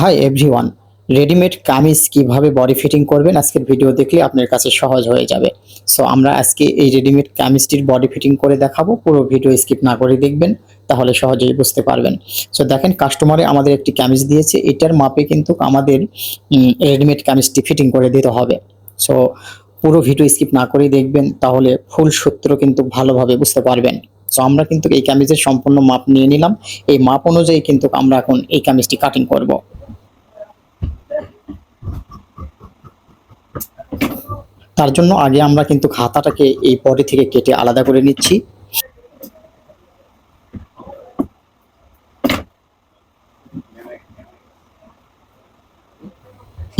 Hi everyone readymade kameez কীভাবে body fitting করবেন আজকের ভিডিও দেখলে আপনার কাছে সহজ হয়ে যাবে। সো আমরা আজকে এই রেডিমেড কামিজটির বডি ফিটিং করে দেখাবো। পুরো ভিডিও স্কিপ না করে দেখবেন, তাহলে সহজেই বুঝতে পারবেন। সো দেখেন কাস্টমারে আমাদের একটি কামিজ দিয়েছে। এটার মাপে কিন্তু আমাদের রেডিমেড কামিজটি ফিটিং করে দিতে হবে। সো পুরো ভিডিও স্কিপ না করেই দেখবেন, তাহলে ফুল সূত্র কিন্তু ভালোভাবে বুঝতে পারবেন। সো আমরা কিন্তু এই কামিজের সম্পূর্ণ মাপ নিয়ে নিলাম। এই মাপ অনুযায়ী কিন্তু আমরা এখন এই কামিজটি কাটিং করব। তার জন্য আগে আমরা কিন্তু খাতাটাকে এই পরে থেকে কেটে আলাদা করে নিচ্ছি।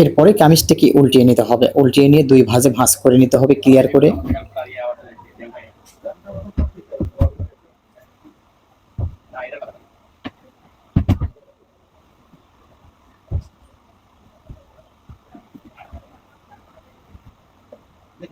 এরপরে কামিজটাকে উল্টিয়ে নিতে হবে? উল্টিয়ে নিয়ে দুই ভাঁজে ভাঁজ করে নিতে হবে ক্লিয়ার করে। এরপরে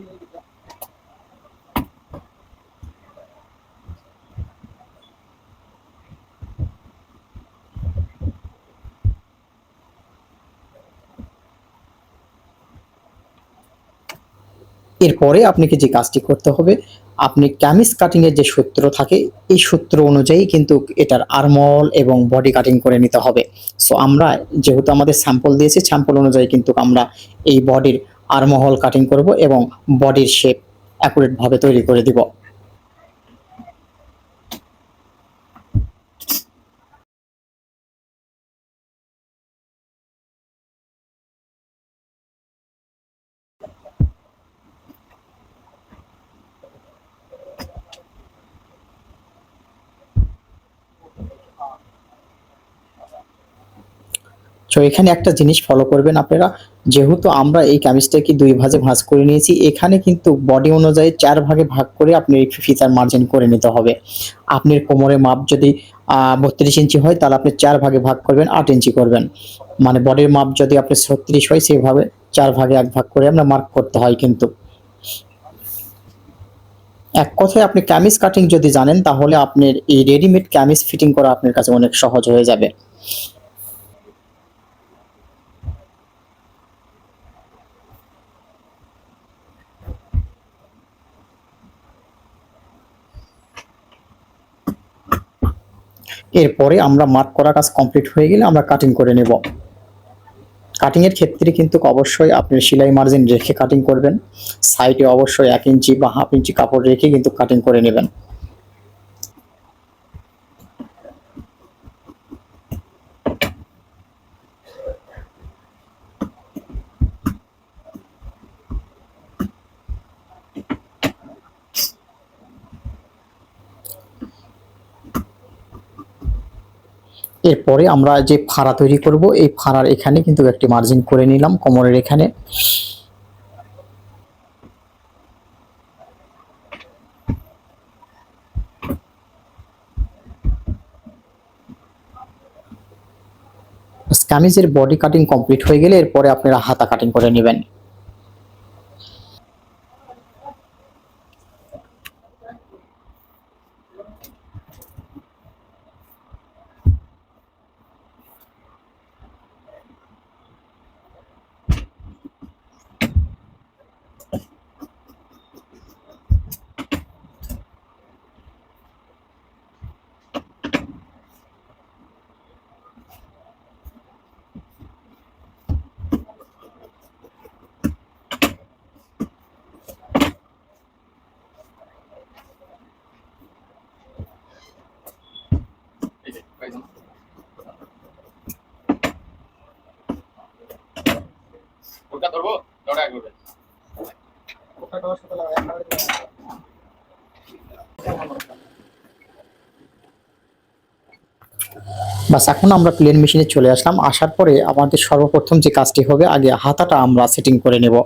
আপনাকে যে কাজটি করতে হবে, আপনি ক্যামিজ কাটিং এর যে সূত্র থাকে, এই সূত্র অনুযায়ী কিন্তু এটার আরমল এবং বডি কাটিং করে নিতে হবে। সো আমরা যেহেতু আমাদের স্যাম্পল দিয়েছে স্যাম্পল অনুযায়ী কিন্তু আমরা এই বডির আরমহল কাটিং করব এবং বডির শেপ অ্যাকুরেটভাবে তৈরি করে দিব। তো এখানে একটা জিনিস ফলো করবেন আপনারা। যেহেতু আমরা এই কামিজটাকে দুই ভাগে ভাঁজ করে নিয়েছি, এখানে কিন্তু বডি অনুযায়ী চার ভাগে ভাগ করে আপনি ফিতার মার্জিন করে নিতে হবে। আপনার কোমরের মাপ যদি বত্রিশ ইঞ্চি হয়, তাহলে আপনি চার ভাগে ভাগ করবেন, আট ইঞ্চি করবেন। মানে বডির মাপ যদি আপনি ছত্রিশ হয়, সেভাবে চার ভাগে এক ভাগ করে আমরা মার্ক করতে হয় কিন্তু। এক কথায় আপনি ক্যামিজ কাটিং যদি জানেন, তাহলে আপনার এই রেডিমেড ক্যামিজ ফিটিং করা আপনার কাছে অনেক সহজ হয়ে যাবে। এরপরে আমরা মার্ক করা কাজ কমপ্লিট হয়ে গেলে আমরা কাটিং করে নেব। কাটিং এর ক্ষেত্রে কিন্তু অবশ্যই আপনি সেলাই মার্জিন রেখে কাটিং করবেন। সাইডে অবশ্যই এক ইঞ্চি বা হাফ ইঞ্চি কাপড় রেখে কিন্তু কাটিং করে নেবেন। এরপরে আমরা যে ফাড়া তৈরি করব, এই ফাড়ার এখানে কিন্তু একটি মার্জিন করে নিলাম কোমরের এখানে। কামিজের বডি কাটিং কমপ্লিট হয়ে গেলে এরপরে আপনারা হাতা কাটিং করে নেবেন। ওটা ধরবো বাস, এখন আমরা প্লেন মেশিনে চলে আসলাম। আসার পরে আমাদের সর্বপ্রথম যে কাজটি হবে, আগে হাতাটা আমরা সেটিং করে নেব।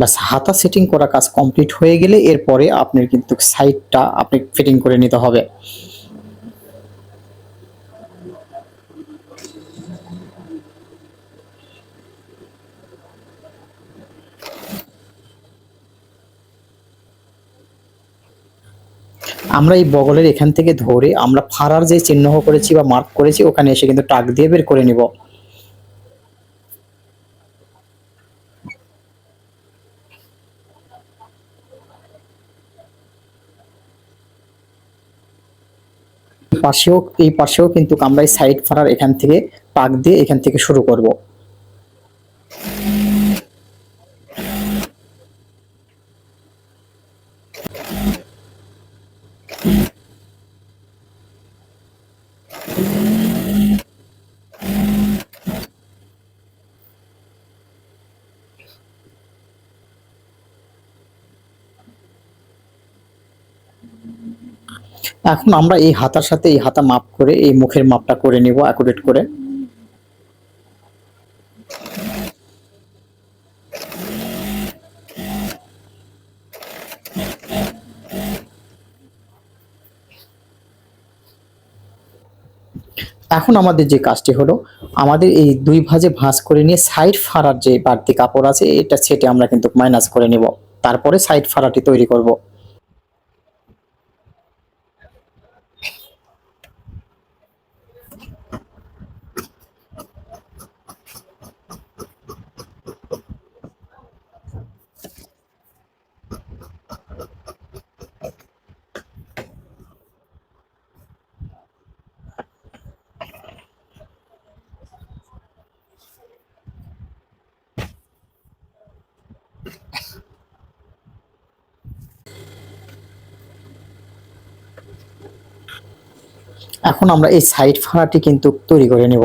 বাস হাতা সেটিং করা কাজ কমপ্লিট হয়ে গেলে এরপরে আপনার কিন্তু সাইডটা আপনি ফিটিং করে নিতে হবে। আমরা এই বগলের এখান থেকে ধরে আমরা ফাড়ার যে চিহ্ন করেছি বা মার্ক করেছি, ওখানে এসে কিন্তু টাক দিয়ে বের করে নিব। পাশেও, এই পাশেও কিন্তু আমরা এই সাইড ফাড়ার এখান থেকে পাক দিয়ে এখান থেকে শুরু করব। এখন আমরা এই হাতার সাথে এই হাতা মাপ করে, এই মুখের মাপটা করে নিব অ্যাকুরেট করে। এখন আমাদের যে কাজটি হলো, আমাদের এই দুই ভাঁজে ভাঁজ করে নিয়ে সাইড ফাড়ার যে বাড়তি কাপড় আছে, এটা সেটে আমরা কিন্তু মাইনাস করে নিব। তারপরে সাইড ফাড়াটি তৈরি করব। এখন আমরা এই সাইড ফাড়াটি কিন্তু তৈরি করে নিব।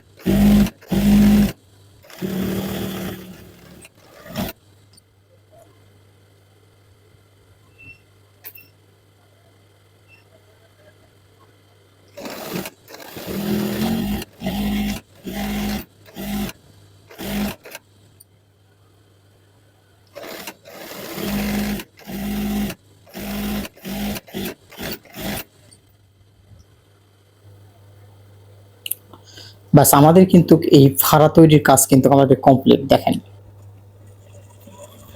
বাস আমাদের কিন্তু এই ফাড়া তৈরির কাজ কিন্তু আমাদের কমপ্লিট দেখেন।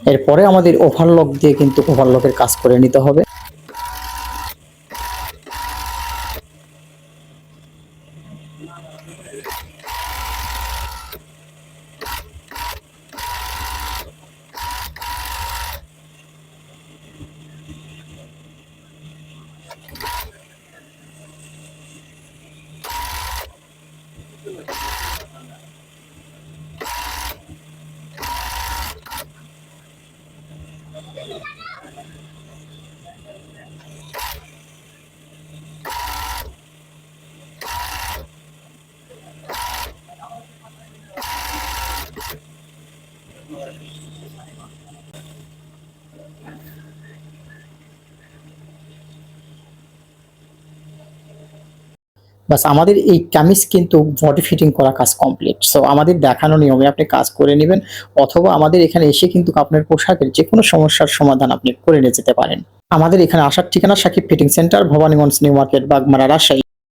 এরপরে আমাদের ওভারলক দিয়ে কিন্তু ওভারলকের কাজ করে নিতে হবে। বাস আমাদের এই কামিজ কিন্তু বডি ফিটিং করা কাজ কমপ্লিট সো আমাদের দেখানো নিয়মে আপনি কাজ করে নেবেন, অথবা আমাদের এখানে এসে কিন্তু আপনার পোশাকের যে কোনো সমস্যার সমাধান আপনি করে নিয়ে যেতে পারেন। আমাদের এখানে আসার ঠিকানা Sakib fitting centre Bhabaniganj, new market, Bagmara, Rajshahi.